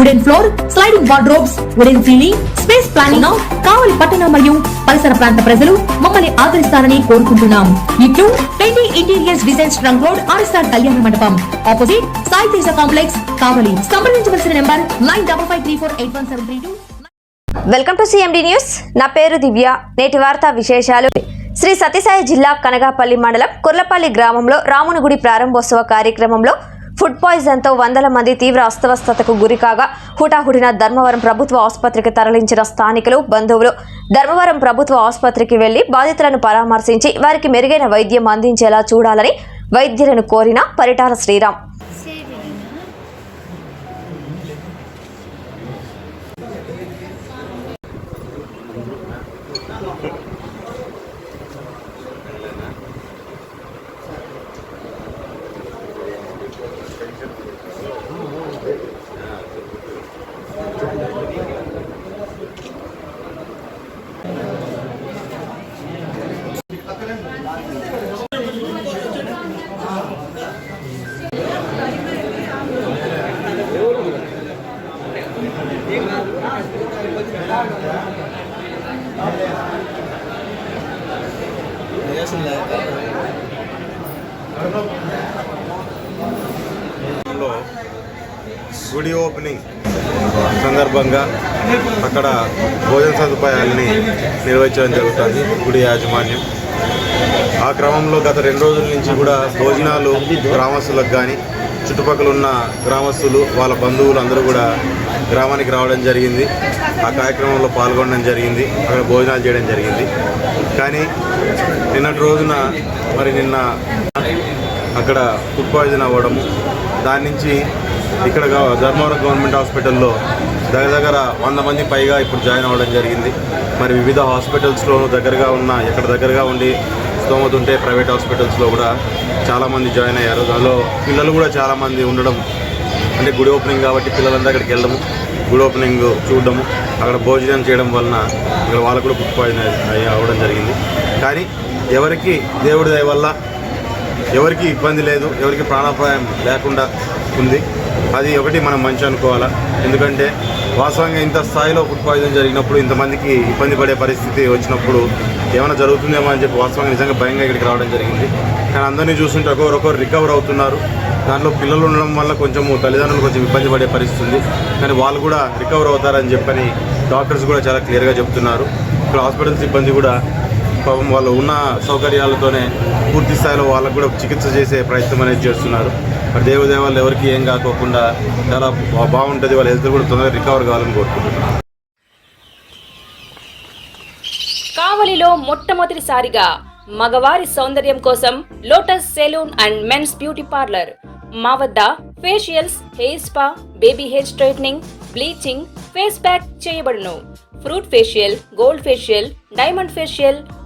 wooden floor sliding wardrobes wooden ceiling space planning Kavali పట్టణ మరియు పరిసర ప్రాంత ప్రజలు మమ్మల్ని ఆదరిస్తారని కోరుకుంటున్నాం. ఇట్లు పెండి interiors design trunk road RSR Kalyana Mandapam. Opposite Sai Teja complex Kavali. సంప్రదించవలసిన number nine double five three four eight one seven three two. Welcome to CMD news. నా పేరు దివ్య. నేటి వార్తా విశేషాలు. శ్రీ సత్యసాయి జిల్లా కనగాపల్లి మండలం కుర్లపల్లి గ్రామంలో రాముని గుడి ప్రారంభోత్సవ కార్యక్రమంలో ఫుడ్ పాయిజన్తో వందల మంది తీవ్ర అస్తవస్థతకు గురికాగా హుటాహుటిన ధర్మవరం ప్రభుత్వ ఆసుపత్రికి తరలించిన స్థానికులు బంధువులు ధర్మవరం ప్రభుత్వ ఆసుపత్రికి వెళ్ళి బాధితులను పరామర్శించి వారికి మెరుగైన వైద్యం అందించేలా చూడాలని వైద్యులను కోరిన పరిటాల శ్రీరామ్. గుడి ఓపెనింగ్ సందర్భంగా అక్కడ భోజన సదుపాయాలని నిర్వహించడం జరుగుతుంది గుడి యాజమాన్యం. ఆ క్రమంలో గత రెండు రోజుల నుంచి కూడా భోజనాలు గ్రామస్తులకు కానీ చుట్టుపక్కల ఉన్న గ్రామస్తులు వాళ్ళ బంధువులు అందరూ కూడా గ్రామానికి రావడం జరిగింది. ఆ కార్యక్రమంలో పాల్గొనడం జరిగింది. అక్కడ భోజనాలు చేయడం జరిగింది. కానీ నిన్నటి రోజున మరి నిన్న అక్కడ ఫుడ్ పాయిజన్ అవ్వడము దాని నుంచి ఇక్కడ ధర్మవరం గవర్నమెంట్ హాస్పిటల్లో దగ్గర దగ్గర వంద మంది పైగా ఇప్పుడు జాయిన్ అవ్వడం జరిగింది. మరి వివిధ హాస్పిటల్స్లోనూ దగ్గరగా ఉన్న ఎక్కడ దగ్గరగా ఉండి స్తోమత ఉంటే ప్రైవేట్ హాస్పిటల్స్లో కూడా చాలామంది జాయిన్ అయ్యారు. దానిలో పిల్లలు కూడా చాలామంది ఉండడం. అంటే గుడి ఓపెనింగ్ కాబట్టి పిల్లలంతా అక్కడికి వెళ్ళడము. గుడి ఓపెనింగ్ చూడడము. అక్కడ భోజనం చేయడం వలన ఇక్కడ వాళ్ళకు కూడా ఫుడ్ పాయిజన్ అవ్వడం జరిగింది. కానీ ఎవరికి దేవుడి దయ వల్ల ఎవరికి ఇబ్బంది లేదు ఎవరికి ప్రాణాపాయం లేకుండా ఉంది. అది ఒకటి మనం మంచి అనుకోవాలా. ఎందుకంటే వాస్తవంగా ఇంత స్థాయిలో ఫుడ్ పాయిజన్ జరిగినప్పుడు ఇంతమందికి ఇబ్బంది పడే పరిస్థితి వచ్చినప్పుడు ఏమైనా జరుగుతుందేమో అని చెప్పి వాస్తవంగా నిజంగా భయంగా ఇక్కడికి రావడం జరిగింది. కానీ అందరినీ చూస్తుంటే ఒకరొకరు రికవర్ అవుతున్నారు. దాంట్లో పిల్లలు ఉండడం వల్ల కొంచెం తల్లిదండ్రులు కొంచెం ఇబ్బంది పడే పరిస్థితి ఉంది. కానీ వాళ్ళు కూడా రికవర్ అవుతారని చెప్పని డాక్టర్స్ కూడా చాలా క్లియర్గా చెప్తున్నారు. ఇక్కడ హాస్పిటల్ సిబ్బంది కూడా పాపం వాళ్ళు ఉన్న సౌకర్యాలతోనే పూర్తి స్థాయిలో వాళ్ళకు కూడా చికిత్స చేసే ప్రయత్నం అనేది చేస్తున్నారు. మరి దేవదేవాళ్ళు ఎవరికి ఏం కాకోకుండా చాలా బాగుంటుంది. వాళ్ళ హెల్త్ కూడా తొందరగా రికవర్ కావాలని కోరుకుంటున్నాను కావలిలో మొట్టమొదటిసారిగా మగవారి సౌందర్యం కోసం lotus salon and men's beauty parlour మా వద్ద facials hair spa baby hair straightening bleaching face pack చేయబడును. Fruit facial gold facial diamond facial